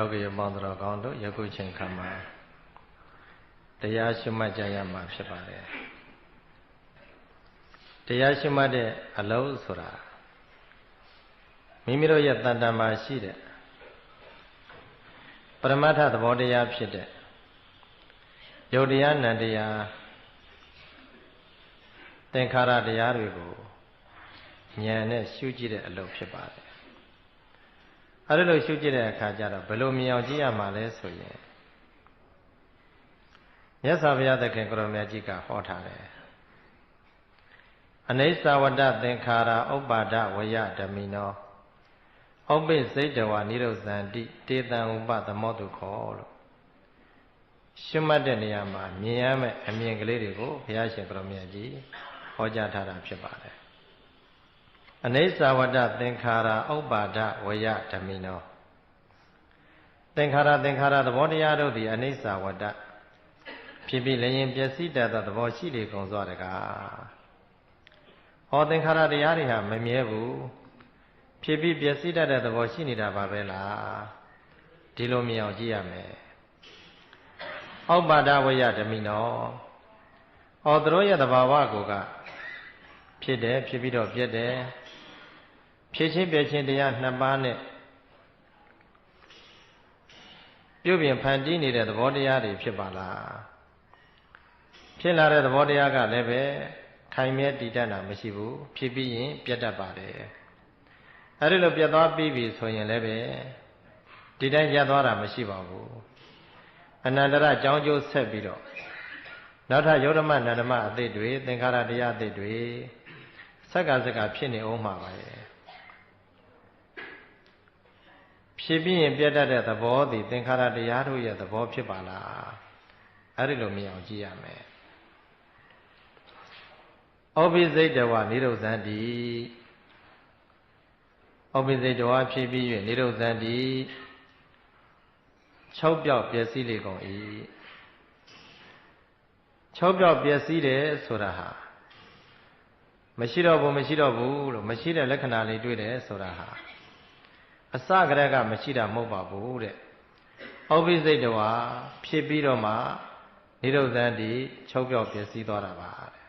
ယောဂီပေါင်းတော်ကောင်းတို့ယခုချိန်ခါမှာတရားရှိမှတ်ကြရမှာဖြစ်ပါတယ်တရားရှိမှတ်တဲ့အလုံးဆိုတာမိမိတို့ရဲ့တန်တမာရှိတဲ့ပရမတ္ထသဘောတရားဖြစ်တဲ့ယုတ်တရားနံတရားသင်္ခါရတရားတွေကိုဉာဏ်နဲ့ရှုကြည့်တဲ့အလုပ်ဖြစ်ပါတယ် အဲ့လိုရှုကြည့်တဲ့အခါကျတော့ဘယ်လိုမြင်အောင်ကြည့်ရမှာလဲဆိုရင်မြတ်စွာဘုရားသခင်ကိုရောမြတ်ကြီးကဟောထားတယ်အနိစ္စဝတ္တသင်္ခါရဥပ္ပါဒဝယဓမိနောဥပ္ပိစိတ်တဝနိရုဇန္တိတေတံဥပသမောတုခောလို့ရှုမှတ်တဲ့နေရာမှာမြင်ရမယ့်အမြင်ကလေးတွေကိုဘုရားရှင်ကိုရောမြတ်ကြီးဟောကြားထားတာဖြစ်ပါတယ် အနိစ္စဝတ္တသင်္ခါရဥပ္ပါဒဝယဓမိနောသင်္ခါရသင်္ခါရသဘောတရားတို့သည်အနိစ္စဝတ္တဖြစ်ပြီးလည်းရင်ပျက်စီးတတ်သောသဘောရှိလေကုန်စွာတကားဟောသင်္ခါရတရားတွေဟာမမြဲဘူးဖြစ်ပြီးပျက်စီးတတ်တဲ့သဘောရှိနေတာပါပဲလားဒီလိုမြင်အောင်ကြည့်ရမယ်ဩပ္ပါဒဝယဓမိနောဟောသူတို့ရဲ့သဘာဝကိုကဖြစ်တယ်ဖြစ်ပြီးတော့ပြက်တယ် ဖြစ်ချင်းပြည့်ချင်းတရားနှစ်ပါးနဲ့ပြုပြင်ဖန်တီးနေတဲ့သဘောတရားတွေဖြစ်ပါလားဖြစ်လာတဲ့သဘောတရားကလည်းပဲခိုင်မြဲတည်တတ်တာမရှိဘူးဖြစ်ပြီးရင်ပြတ်တတ်ပါတယ်အဲဒီလိုပြတ်သွားပြီးပြီဆိုရင်လည်းပဲဒီတိုင်းရသွားတာမရှိပါဘူးအနန္တရကြောင်းကျိုးဆက်ပြီးတော့နောက်ထပ်ယောဓမနန္ဒမအသစ်တွေသင်္ခါရတရားအသစ်တွေစက္ကစက္ကဖြစ်နေအောင်မှာပါရဲ့ ဖြစ်ပြီးရင်ပြတ်တတ်တဲ့သဘောသည်သင်္ခါရတရားတို့ရဲ့သဘောဖြစ်ပါလားအဲ့ဒီလိုမြင်အောင်ကြည့်ရမယ်ဩဘိစိတ်တဝနိရုဇန္တိဩဘိစိတ်တဝဖြစ်ပြီး၍နိရုဇန္တိ၆ပြောက်ပျက်စီးလေကုန်၏၆ပြောက်ပျက်စီးတယ်ဆိုတာဟာမရှိတော့ဘူးမရှိတော့ဘူးလို့မရှိတဲ့လက္ခဏာလေးတွေ့တယ်ဆိုတာဟာ အစကတည်းကမရှိတာမဟုတ်ပါဘူးတဲ့ဩဘိစိတ်တော်ဖြစ်ပြီးတော့မှနိရုဒ္ဓန်ဒီချုပ်ပြောက်ပျက်စီးသွားတာပါတဲ့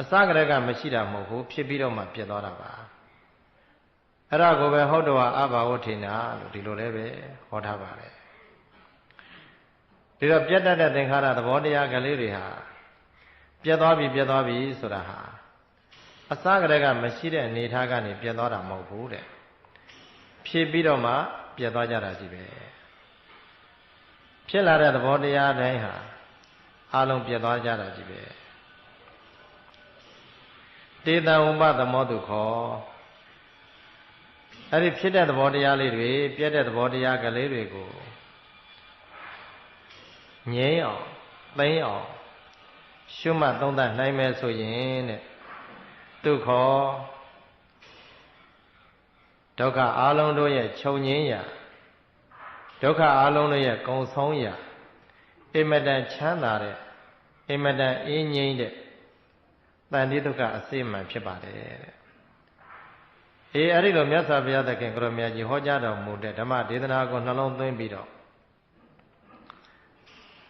အစကတည်းကမရှိတာမဟုတ်ဘူးဖြစ်ပြီးတော့မှပြတ်သွားတာပါအဲ့ဒါကိုပဲဟုတ်တော်အဘာဝထေနာလို့ဒီလိုလည်းပဲဟောထားပါတယ်ဒီတော့ပြတ်တတ်တဲ့သင်္ခါရသဘောတရားကလေးတွေဟာပြတ်သွားပြီပြတ်သွားပြီဆိုတာဟာအစကတည်းကမရှိတဲ့အနေထားကနေပြတ်သွားတာမဟုတ်ဘူးတဲ့ ဖြစ်ပြီးတော့မှပြတ်သွားကြတာကြီးပဲဖြစ်လာတဲ့သဘောတရားတိုင်းဟာအလုံးပြတ်သွားကြတာကြီးပဲတေတံဥပသမောတုခောအဲ့ဒီဖြစ်တဲ့သဘောတရားလေးတွေပြတ်တဲ့သဘောတရားကလေးတွေကိုငြိမ်းအောင်သိမ်းအောင်ရှုမှတ်သုံးသပ်နိုင်မယ်ဆိုရင်တဲ့ဒုက္ခ ဒုက္ခအလုံးတို့ရဲ့ခြုံငင်းရာဒုက္ခအလုံးတို့ရဲ့ကုံဆုံးရာအိမတန်ချမ်းသာတဲ့အိမတန်အင်းငိမ့်တဲ့တန်တိဒုက္ခအစိမှန်ဖြစ်ပါတယ်တဲ့အေးအဲ့ဒီလိုမြတ်စွာဘုရားသခင်ကရောမြတ်ကြီးဟောကြားတော်မူတဲ့ဓမ္မဒေသနာကိုနှလုံးသွင်းပြီးတော့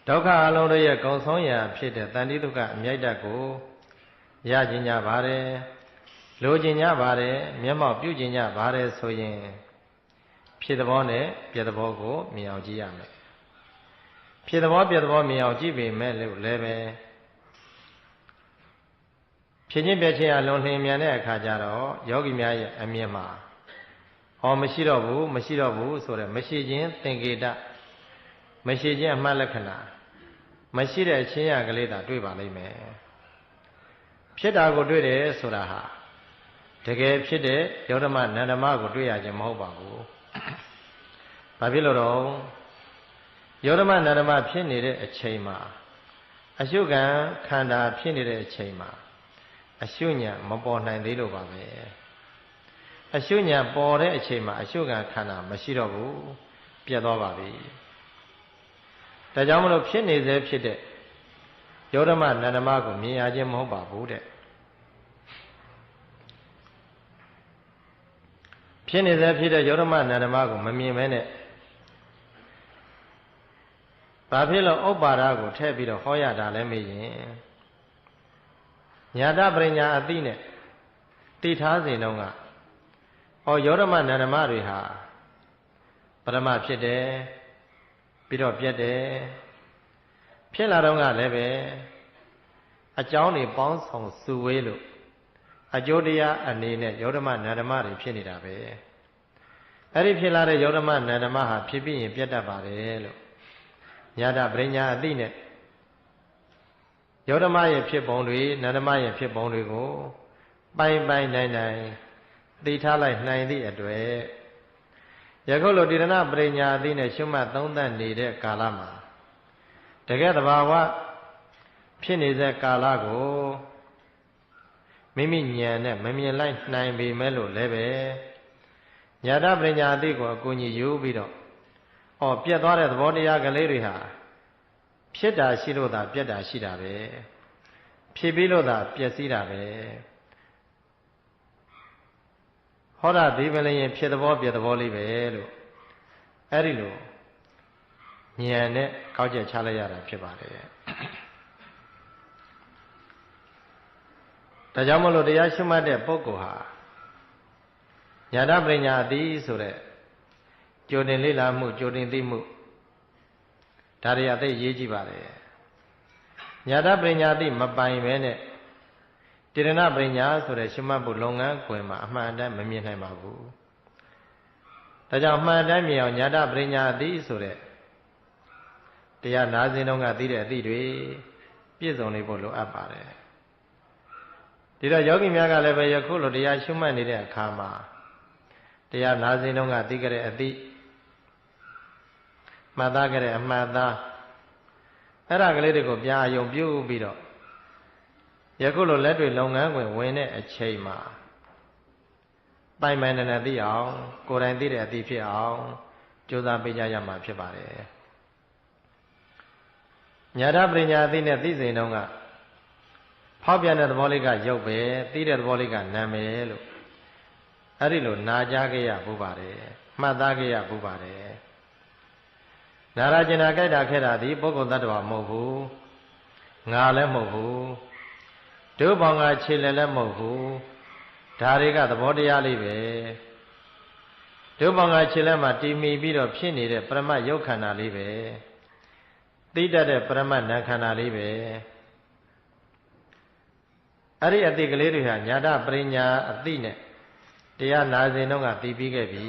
ဒုက္ခအလုံးတို့ရဲ့ကုံဆုံးရာဖြစ်တဲ့တန်တိဒုက္ခအမြိုက်တတ်ကိုရကျင်ကြပါတယ် လိုချင်ကြပါတယ်မျက်မှောက်ပြုချင်ကြပါတယ်ဆိုရင်ဖြစ်သဘောနဲ့ပြသဘောကိုမြင်အောင်ကြည့်ရမယ်ဖြစ်သဘောပြသဘောမြင်အောင်ကြည့်ပေမဲ့လို့လည်းပဲဖြစ်ချင်းပြချင်းအလွန်နှင်မြန်တဲ့အခါကျတော့ယောဂီများရဲ့အမြင်မှာဟောမရှိတော့ဘူးမရှိတော့ဘူးဆိုတော့မရှိခြင်းသင်္ကေတမရှိခြင်းအမှတ်လက္ခဏာမရှိတဲ့အချင်းရကလေးသာတွေ့ပါလိမ့်မယ်ဖြစ်တာကိုတွေ့တယ်ဆိုတာဟာ တကယ်ဖြစ်တဲ့ယောဓမနန္ဒမကိုတွေ့ရခြင်းမဟုတ်ပါဘူး။ဘာဖြစ်လို့တော့ယောဓမနန္ဒမဖြစ်နေတဲ့အချိန်မှာအရှုခံခန္ဓာဖြစ်နေတဲ့အချိန်မှာအရှုညာမပေါ်နိုင်သေးလို့ပါပဲ။အရှုညာပေါ်တဲ့အချိန်မှာအရှုခံခန္ဓာမရှိတော့ဘူးပြတ်သွားပါပြီ။ဒါကြောင့်မလို့ဖြစ်နေသေးဖြစ်တဲ့ယောဓမနန္ဒမကိုမြင်ရခြင်းမဟုတ်ပါဘူးတဲ့။ ဖြစ်နေစေဖြစ်တဲ့ယောဓမနန္ဒမကိုမမြင်မဲနဲ့ဘာဖြစ်လို့ဥပ္ပါဒကိုထည့်ပြီးတော့ဟောရတာလဲမေးရင်ညာတပရိညာအတိနဲ့တိထားစဉ်တုန်းကဟောယောဓမနန္ဒမတွေဟာပရမဖြစ်တယ်ပြီးတော့ပြတ်တယ်ဖြစ်လာတော့ကလည်းပဲအကြောင်းတွေပေါင်းဆောင်စုဝေးလို့ အကျိုးတရားအနေနဲ့ယောဓမနန္ဒမတွေဖြစ်နေတာပဲအဲ့ဒီဖြစ်လာတဲ့ယောဓမနန္ဒမဟာဖြစ်ပြီးရင်ပြတ်တတ်ပါတယ်လို့ညာတပရိညာအတိနဲ့ယောဓမရဲ့ဖြစ်ပုံတွေနန္ဒမရဲ့ဖြစ်ပုံတွေကိုပိုင်ပိုင်နိုင်နိုင်သိထားလိုက်နိုင်သည့်အတွေ့ယခုလိုတိရဏပရိညာအတိနဲ့ရှုမှတ်သုံးသပ်နေတဲ့ကာလမှာတကယ်တဘာဝဖြစ်နေတဲ့ကာလကို မိမိဉာဏ်နဲ့မမြင်လိုက်နိုင်ပေမဲ့လို့လည်းပဲညာတပရိညာအတိကိုအကူအညီယူပြီးတော့ဩပြတ်သွားတဲ့သဘောတရားကလေးတွေဟာဖြစ်တာရှိလို့သာပြတ်တာရှိတာပဲဖြစ်ပြီးလို့သာပျက်စီးတာပဲဟောတာဒီပလင်ရင်ဖြစ်သဘောပြတ်သဘောလေးပဲလို့အဲ့ဒီလိုဉာဏ်နဲ့ကောက်ချက်ချလိုက်ရတာဖြစ်ပါတယ် ဒါကြောင့်မလို့တရားရှိမှတ်တဲ့ပုဂ္ဂိုလ်ဟာညာတပညာအတိဆိုတဲ့ကြိုတင်လေ့လာမှုကြိုတင်သိမှုဒါတွေအသိရေးကြည့်ပါတယ်ညာတပညာအတိမပိုင်ပဲနဲ့တိရဏပညာဆိုတဲ့ရှိမှတ်ဖို့လုပ်ငန်းခွင်မှာအမှန်တမ်းမမြင်နိုင်ပါဘူးဒါကြောင့်အမှန်တမ်းမြင်အောင်ညာတပညာအတိဆိုတဲ့တရားနာစဉ်တုန်းကသိတဲ့အသည့်တွေပြည့်စုံနေဖို့လိုအပ်ပါတယ် ဒီတော့ယောဂီများကလည်းပဲယခုလိုတရားရှုမှတ်နေတဲ့အခါမှာတရားနာစဉ်တုန်းကသိကြတဲ့အသည့်မှတ်သားကြတဲ့အမှတ်သားအဲ့ဒါကလေးတွေကိုပြန်အယုံပြုပြီးတော့ယခုလိုလက်တွေလုပ်ငန်းခွင်ဝင်တဲ့အချိန်မှာပိုင်ပိုင်နဲ့နဲ့သိအောင်ကိုယ်တိုင်သိတဲ့အသည့်ဖြစ်အောင်ကြိုးစားပေးကြရမှာဖြစ်ပါတယ်ညာထပညာသိနဲ့သိစဉ်တုန်းက ဖောက်ပြန်တဲ့သဘောလေးကရုပ်ပဲသိတဲ့သဘောလေးကနာမည်လို့အဲ့ဒီလိုနာကြားခဲ့ရဘူးပါတယ်မှတ်သားခဲ့ရဘူးပါတယ်နာရကျင်နာကြိုက်တာခဲ့တာဒီပုဂ္ဂိုလ်တ attva မဟုတ်ဘူးငါလည်းမဟုတ်ဘူးဒုဘောင်ကခြေလည်းလည်းမဟုတ်ဘူးဒါတွေကသဘောတရားလေးပဲဒုဘောင်ကခြေလည်းမှတည်မီပြီးတော့ဖြစ်နေတဲ့ပရမတ်ယုတ်ခန္ဓာလေးပဲသိတတ်တဲ့ပရမတ်နံခန္ဓာလေးပဲ အဲ့ဒီအတိတ်ကလေးတွေဟာညာတပရိညာအတိနဲ့တရားနာစဉ်တော့ကသိပြီးခဲ့ပြီ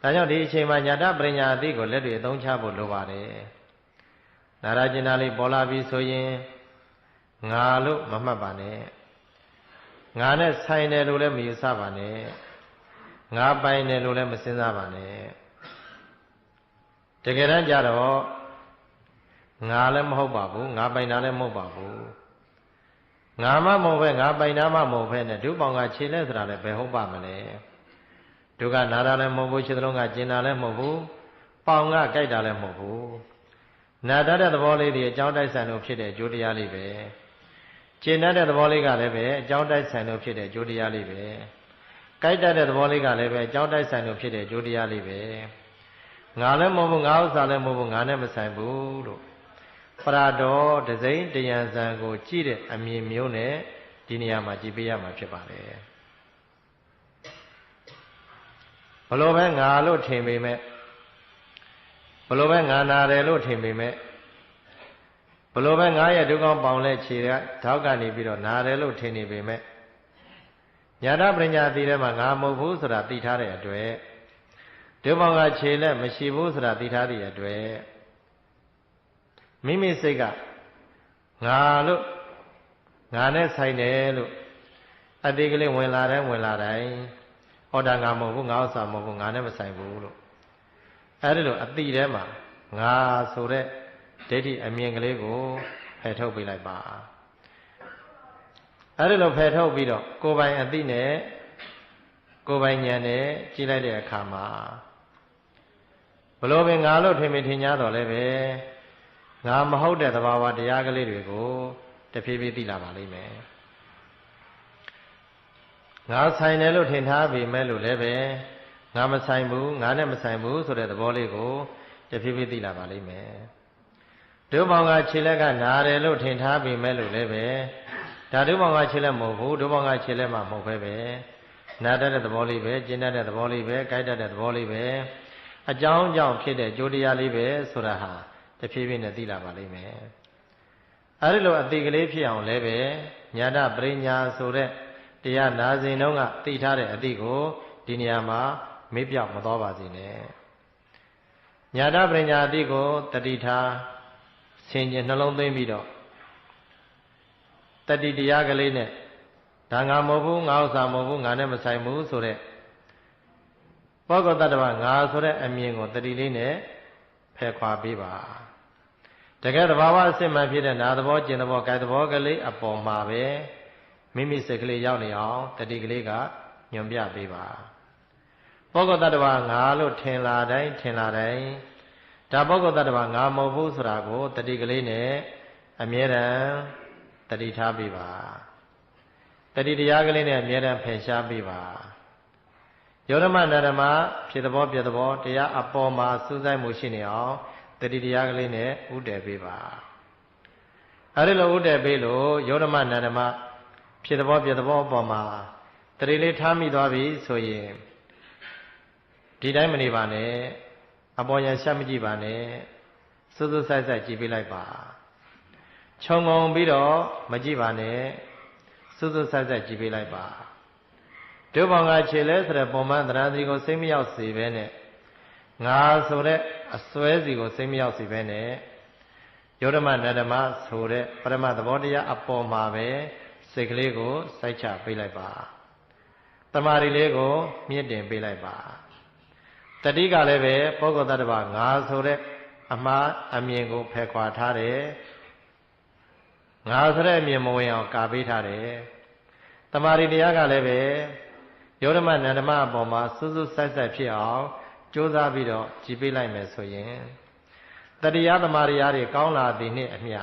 ဒါကြောင့်ဒီအချိန်မှာညာတပရိညာအတိကိုလက်တွေအသုံးချဖို့လိုပါတယ်နာရကျင်နာလေးပေါ်လာပြီဆိုရင်ငါလို့မမှတ်ပါနဲ့ငါနဲ့ဆိုင်တယ်လို့လည်းမယူဆပါနဲ့ငါပိုင်တယ်လို့လည်းမစဉ်းစားပါနဲ့တကယ်တမ်းကျတော့ငါလည်းမဟုတ်ပါဘူးငါပိုင်တာလည်းမဟုတ်ပါဘူး ငါမှမဟုတ်ပဲငါပိုင်တာမှမဟုတ်ပဲနဲ့ဒုပေါင်ကခြေလဲဆိုတာလည်းဘယ်ဟုတ်ပါမလဲဒုကနာတာလည်းမဟုတ်ဘူးခြေသလုံးကကျင်တာလည်းမဟုတ်ဘူးပေါင်ကကြိုက်တာလည်းမဟုတ်ဘူးနာတတ်တဲ့သဘောလေးတွေအကြောင်းတိုက်ဆိုင်လို့ဖြစ်တဲ့အကျိုးတရားလေးပဲကျင်တတ်တဲ့သဘောလေးကလည်းပဲအကြောင်းတိုက်ဆိုင်လို့ဖြစ်တဲ့အကျိုးတရားလေးပဲကြိုက်တတ်တဲ့သဘောလေးကလည်းပဲအကြောင်းတိုက်ဆိုင်လို့ဖြစ်တဲ့အကျိုးတရားလေးပဲငါလည်းမဟုတ်ဘူးငါဥစ္စာလည်းမဟုတ်ဘူးငါနဲ့မဆိုင်ဘူးလို့ ပရာတော်ဒဇိန်တယံဇံကို ကြည့်တဲ့အမြင်မျိုးနဲ့ဒီနေရာမှာကြည်ပေးရမှာဖြစ်ပါတယ်ဘလို့ပဲငါလို့ထင်ပေမဲ့ဘလို့ပဲငါနာတယ်လို့ထင်ပေမဲ့ဘလို့ပဲငါရဲ့ဒုက္ခပေါင်လဲခြေကထောက်ကနေပြီးတော့နာတယ်လို့ထင်နေပေမဲ့ညာတပညာသိထဲမှာငါမဟုတ်ဘူးဆိုတာသိထားတဲ့အတွက်ဒုက္ခပေါင်ကခြေလက်မရှိဘူးဆိုတာသိထားတဲ့အတွက် မိမိစိတ်ကငါလို့ငါနဲ့ဆိုင်တယ်လို့အတိတ်ကလေးဝင်လာတယ်ဝင်လာတိုင်းဟောတာငါမဟုတ်ဘူးငါဥစ္စာမဟုတ်ဘူးငါနဲ့မဆိုင်ဘူးလို့အဲဒီလိုအတိထဲမှာငါဆိုတဲ့ဒိဋ္ဌိအမြင်ကလေးကိုဖယ်ထုတ်ပေးလိုက်ပါအဲဒီလိုဖယ်ထုတ်ပြီးတော့ကိုယ်ပိုင်အတိနဲ့ကိုယ်ပိုင်ဉာဏ်နဲ့ကြည့်လိုက်တဲ့အခါမှာဘလို့ပင်ငါလို့ထင်မိထင်ရှားတော်လဲပဲ ငါမဟုတ်တဲ့သဘာဝတရားကလေးတွေကိုတဖြည်းဖြည်းသိလာပါလိမ့်မယ်ငါဆိုင်တယ်လို့ထင်ထားပြီမဲ့လို့လည်းပဲငါမဆိုင်ဘူးငါနဲ့မဆိုင်ဘူးဆိုတဲ့သဘောလေးကိုတဖြည်းဖြည်းသိလာပါလိမ့်မယ်ဒုဘောင်ကခြေလက်ကနာတယ်လို့ထင်ထားပြီမဲ့လို့လည်းပဲဒါဒုဘောင်ကခြေလက်မဟုတ်ဘူးဒုဘောင်ကခြေလက်မှမဟုတ်ပဲပဲနာတတ်တဲ့သဘောလေးပဲကျင့်တတ်တဲ့သဘောလေးပဲကြိုက်တတ်တဲ့သဘောလေးပဲအကြောင်းကြောင့်ဖြစ်တဲ့ကြိုးတရားလေးပဲဆိုတာဟာ တဖြည်းဖြည်းနဲ့သိလာပါလိမ့်မယ်အဲဒီလိုအတိကလေးဖြစ်အောင်လည်းပဲညာတပရိညာဆိုတဲ့တရားနာစဉ်တုန်းကသိထားတဲ့အတိကိုဒီနေရာမှာမေ့ပြောက်မသွားပါစေနဲ့ညာတပရိညာအတိကိုတတိထားဆင်ခြင်နှလုံးသွင်းပြီးတော့တတိတရားကလေးနဲ့ဒါငါမဟုတ်ဘူးငါဥစ္စာမဟုတ်ဘူးငါနဲ့မဆိုင်ဘူးဆိုတဲ့ဘောဂတတ္တဝငါဆိုတဲ့အမြင်ကိုတတိလေးနဲ့ဖယ်ခွာပေးပါ တကယ်တဘာဝအစစ်မှန်ဖြစ်တဲ့နာသဘောကျင်သဘောကာယသဘောကလေးအပေါ်မှာပဲမိမိစိတ်ကလေးရောက်နေအောင်တတိကလေးကညွန်ပြပေးပါဘောဂတတ္တဝငါလို့ထင်လာတိုင်းထင်လာတိုင်းဒါဘောဂတတ္တဝငါမဟုတ်ဘူးဆိုတာကိုတတိကလေးနဲ့အမြဲတမ်းတတိထားပေးပါတတိတရားကလေးနဲ့အမြဲတမ်းဖယ်ရှားပေးပါယောဓမနရမဖြစ်သဘောပြသဘောတရားအပေါ်မှာစူးစိုက်မှုရှိနေအောင် တတိတရားကလေးနဲ့ဥတည်ပေးပါအဲဒီလိုဥတည်ပေးလို့ယောဓမနရမဖြစ်သဘောပြသဘောအပေါ်မှာတတိလေးထားမိသွားပြီဆိုရင်ဒီတိုင်းမနေပါနဲ့အပေါ်ရန်ရှက်မကြည့်ပါနဲ့စူးစူးဆိုင်ဆိုင်ကြည့်ပေးလိုက်ပါခြုံငုံပြီးတော့မကြည့်ပါနဲ့စွတ်စွတ်ဆက်ဆက်ကြည့်ပေးလိုက်ပါဒုဘောင်ကခြေလဲဆိုတဲ့ပုံမှန်တရားစီကိုစိတ်မရောက်စေပဲနဲ့ ငါဆိုတဲ့အစွဲစီကိုစိတ်မရောက်စေပဲနဲ့ယောဓမနတမဆိုတဲ့ပရမသဘောတရားအပေါ်မှာပဲစိတ်ကလေးကိုစိုက်ချပေးလိုက်ပါတမာရီလေးကိုမြင့်တင်ပေးလိုက်ပါတတိကလည်းပဲပုဂ္ဂိုလ်တ attva ငါဆိုတဲ့အမှားအမြင်ကိုဖယ်ခွာထားတယ်ငါဆိုတဲ့အမြင်မဝင်အောင်ကာပေးထားတယ်တမာရီတရားကလည်းပဲယောဓမနန္ဒမအပေါ်မှာစွစွဆိုက်ဆိုက်ဖြစ်အောင် ကြိုးစားပြီးတော့ကြည်ပေးလိုက်မယ်ဆိုရင်တတရားတမာရီရားတွေကောင်းလာသည်နှင့်အမျှ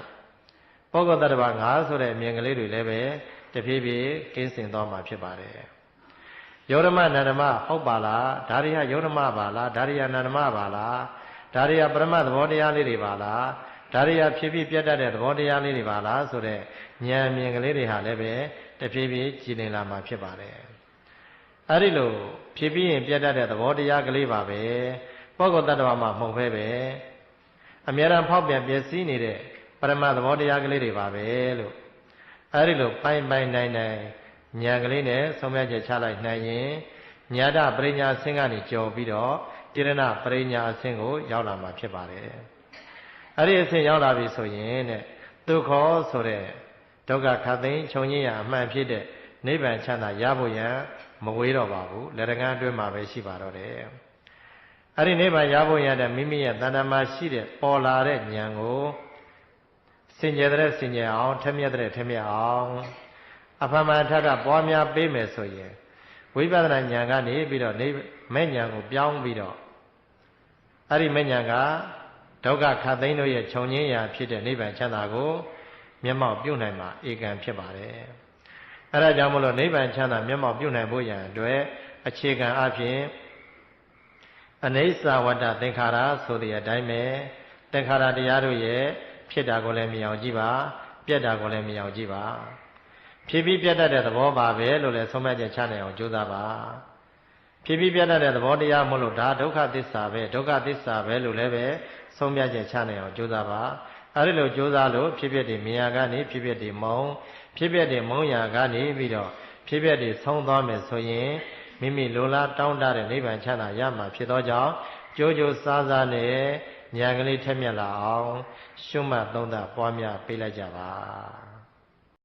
ပုဂ္ဂိုလ်တ attva ငါဆိုတဲ့အမြင်ကလေးတွေလည်းပဲတဖြည်းဖြည်းကင်းစင်သွားမှာဖြစ်ပါတယ်ယောဓမနန္ဒမဟုတ်ပါလားဒါရိယယောဓမပါလားဒါရိယနန္ဒမပါလားဒါရိယပရမသဘောတရားလေးတွေပါလားဒါတွေကဖြစ်ဖြစ်ပြတ်တတ်တဲ့သဘောတရားလေးတွေပါလားဆိုတော့ဉာဏ်မြင်ကလေးတွေဟာလည်းပဲတဖြည်းဖြည်းကြည်လင်လာမှာဖြစ်ပါတယ် အဲ့ဒီလိုဖြစ်ပြီးရင်ပြတ်တတ်တဲ့သဘောတရားကလေးပါပဲပုဂ္ဂိုလ်တ attva မှာမဟုတ်ပဲပဲအများရန်ဖောက်ပြန်ပျက်စီးနေတဲ့ပရမသဘောတရားကလေးတွေပါပဲလို့အဲ့ဒီလိုပိုင်ပိုင်နိုင်နိုင်ဉာဏ်ကလေးနဲ့ဆုံးဖြတ်ချက်ချလိုက်နိုင်ရင်ညာတပရိညာအဆင့်ကနေကြော်ပြီးတော့တိရဏပရိညာအဆင့်ကိုရောက်လာမှာဖြစ်ပါတယ်အဲ့ဒီအဆင့်ရောက်လာပြီဆိုရင်တဲ့ဒုက္ခဆိုတဲ့ဒုက္ခခတ်သိမ်းခြုံငင်းရအမှန်ဖြစ်တဲ့နိဗ္ဗာန်ချမ်းသာရဖို့ရန် မဝေးတော့ပါဘူးလက်ရကန်းအတွင်းမှာပဲရှိပါတော့တယ်အဲ့ဒီနိဗ္ဗာန်ရဖို့ရတဲ့မိမိရဲ့တဏ္ဍာမရှိတဲ့ပေါ်လာတဲ့ဉာဏ်ကိုစင်ကြယ်တဲ့စင်ကြယ်အောင်ထက်မြက်တဲ့ထက်မြက်အောင်အဖမထထပွားများပေးမယ်ဆိုရင်ဝိပဿနာဉာဏ်ကနေပြီးတော့မဲ့ဉာဏ်ကိုပြောင်းပြီးတော့အဲ့ဒီမဲ့ဉာဏ်ကဒုက္ခခတ်သိမ်းတို့ရဲ့ခြုံငင်းရာဖြစ်တဲ့နိဗ္ဗာန်ချမ်းသာကိုမျက်မှောက်ပြုနိုင်မှာဧကံဖြစ်ပါတယ်။ အဲဒါကြောင့်မလို့နိဗ္ဗာန်ချမ်းသာမျက်မှောက်ပြုနိုင်ဖို့ရန်အတွက်အခြေခံအဖြစ်အနိစ္စဝတ္တသင်္ခါရဆိုတဲ့အတိုင်းပဲသင်္ခါရတရားတို့ရဲ့ဖြစ်တာကိုလည်းမြင်အောင်ကြည့်ပါပြက်တာကိုလည်းမြင်အောင်ကြည့်ပါဖြစ်ပြီးပြတ်တတ်တဲ့သဘောပါပဲလို့လည်းဆုံးဖြတ်ချက်ချနိုင်အောင်ကြိုးစားပါဖြစ်ပြီးပြတ်တတ်တဲ့သဘောတရားမဟုတ်လို့ဒါဒုက္ခသစ္စာပဲဒုက္ခသစ္စာပဲလို့လည်းပဲဆုံးဖြတ်ချက်ချနိုင်အောင်ကြိုးစားပါအဲဒီလိုကြိုးစားလို့ဖြစ်ဖြစ်တွေမြင်ရကနေဖြစ်ဖြစ်တွေမုံ ဖြစ်ဖြစ်တွေမုံရကနေပြီးတော့ဖြစ်ဖြစ်တွေဆုံးသွားမယ်ဆိုရင်မိမိလိုလားတောင်းတတဲ့နိဗ္ဗာန်ချမ်းသာရမှာဖြစ်သောကြောင့်ကြိုးကြိုးစားစားနဲ့ဉာဏ်ကလေးထက်မြက်လာအောင်ရှုမှတ်သုံးသပ်ပွားများပေးလိုက်ကြပါ